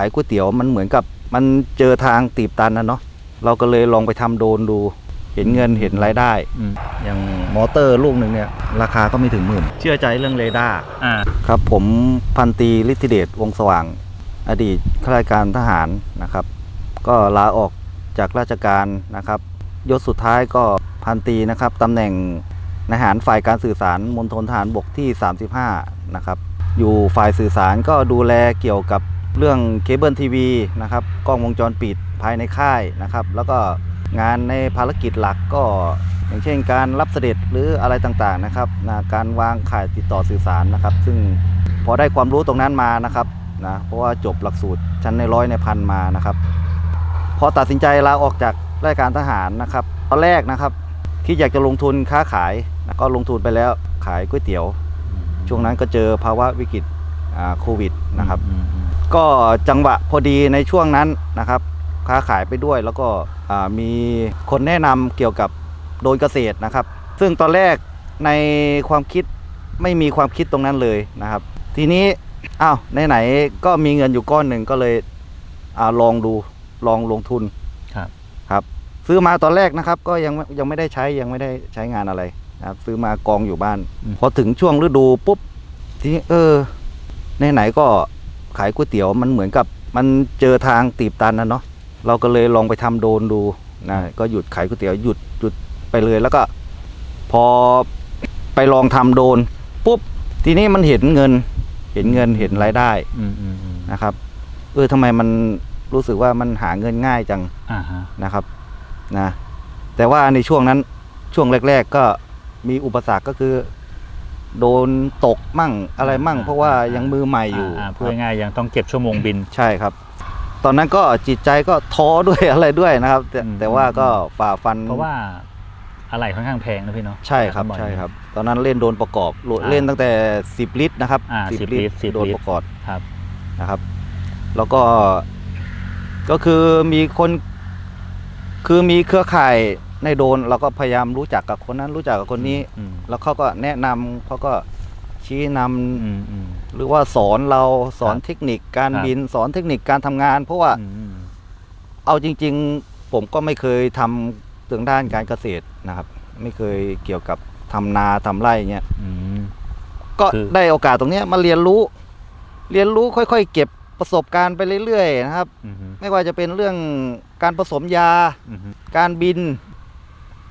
ายก๋วยเตี๋ยวมันเหมือนกับมันเจอทางตีบตันนะเนาะเราก็เลยลองไปทำโดรนดู เห็นเงินเห็นรายได้อืมอย่างมอเตอร์ลูกหนึ่งเนี่ย ราคาก็ไม่ถึงหมื่น เชื่อใจเรื่องเรดาร์อ่าครับผมพันตรีฤทธิเดชวงศ์สว่าง อดีตข้าราชการทหารนะครับ ก็ลาออกจากราชการนะครับยศสุดท้ายก็พันตรีนะครับตำแหน่งนายทหารฝ่ายการสื่อสารมณฑลทหารบกที่ 35 นะครับ อยู่ฝ่ายสื่อสารก็ดูแลเกี่ยวกับ เรื่องเคเบิลทีวีนะครับกล้องวงจรปิดภายในค่ายนะครับ แล้วก็งานในภารกิจหลักก็ อย่างเช่นการรับเสด็จหรืออะไรต่างๆนะครับนะการวางข่ายติดต่อสื่อสารนะครับ ซึ่งพอได้ความรู้ตรงนั้นมานะครับนะเพราะว่าจบหลักสูตรชั้นในร้อยในพันมานะครับ พอตัดสินใจลาออกจากราชการทหารนะครับตอนแรกนะครับที่อยากจะลงทุนค้าขายก็ลงทุนไปแล้วขายก๋วยเตี๋ยว ช่วงนั้นก็เจอภาวะวิกฤต โควิดนะครับอืมอืมก็จังหวะพอดีในช่วงนั้นนะครับ ค้าขายไปด้วยแล้วก็อ่ามีคนแนะนำเกี่ยวกับโดรนเกษตรนะครับ ซึ่งตอนแรกในความคิดไม่มีความคิดตรงนั้นเลยนะครับ ทีนี้อ้าวไหนๆก็มีเงินอยู่ก้อนหนึ่งก็เลยอาลองดูลองลงทุนครับครับ ซื้อมาตอนแรกนะครับ ก็ยังยังไม่ได้ใช้ยังไม่ได้ใช้งานอะไรนะครับ ซื้อมากองอยู่บ้านอืมพอถึงช่วงฤดูปุ๊บทีนี้เออ ไหนๆก็ขายก๋วยเตี๋ยวมันเหมือนกับมันเจอทางตีบตันนะเนาะเราก็เลยลองไปทำโดรนดูนะก็หยุดขายก๋วยเตี๋ยวหยุดหยุดไปเลยแล้วก็พอไปลองทำโดรนปุ๊บทีนี้มันเห็นเงิน เห็นเงินเห็นรายได้อืมอืมอืมนะครับ เออทำไมมันรู้สึกว่ามันหาเงินง่ายจังอ่าฮะนะครับนะแต่ว่าในช่วงนั้นช่วงแรก ๆ ก็มีอุปสรรคก็คือ โดนตกมั่งอะไรมั่ง เพราะว่ายังมือใหม่อยู่าาคพูดรับง่ายๆยังต้องเก็บชั่วโมงบิน ใช่ครับ ตอนนั้นก็จิตใจก็ท้อด้วยอะไรด้วยนะครับแต่อืม แต่ว่าก็ฝ่าฟันเพราะว่าอะไรค่อนข้างแพงนะพี่เนาะใช่ครับอย ใช่ครับ ตอนนั้นเล่นโดนประกอบโหลดอ่าเล่นตั้งแต่ 10 ลิตรนะครับอ่า10ลิตร10โดนประกอบ ครับ นะครับ แล้วก็ก็คือมีคนคือมีเครือข่าย ในโดนเราก็พยายามรู้จักกับคนนั้นรู้จักกับคนนี้ อืมแล้วเขาก็แนะนำเขาก็ชี้นำอืมอืม หรือว่าสอนเราสอนครับเทคนิคการครับ บินสอนเทคนิคการทำงาน เพราะว่าอืมอืมเอาจริง ๆ ผมก็ไม่เคยทำเรื่องด้านการเกษตรนะครับ ไม่เคยเกี่ยวกับทำนาทำไร่เงี้ย อืม ก็คือ ได้โอกาสตรงเนี้ยมาเรียนรู้ เรียนรู้ค่อยๆ เก็บประสบการณ์ไปเรื่อยๆนะครับ อืมอืมไม่ว่าจะเป็นเรื่องการผสมยา อืมการบิน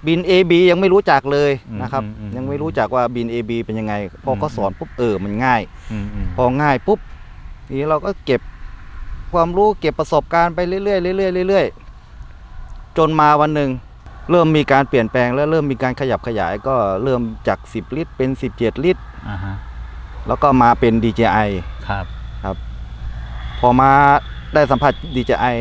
บิน AB ยังไม่รู้จักเลยนะครับ อืมอืมยังไม่รู้จักว่าบิน AB เป็นยังไง พออืมเขาสอนปุ๊บเออมันง่ายอืมอืมพอง่ายปุ๊บทีนี้เราก็เก็บความรู้เก็บประสบการณ์ไปเรื่อยๆเรื่อยๆเรื่อยๆจนมาวันหนึ่งเริ่มมีการเปลี่ยนแปลงและเริ่มมีการขยับขยายก็เริ่มจาก 10 ลิตร เป็น 17 ลิตร อ่าฮะแล้วก็มาเป็น DJI ครับ พอมาได้สัมผัส DJI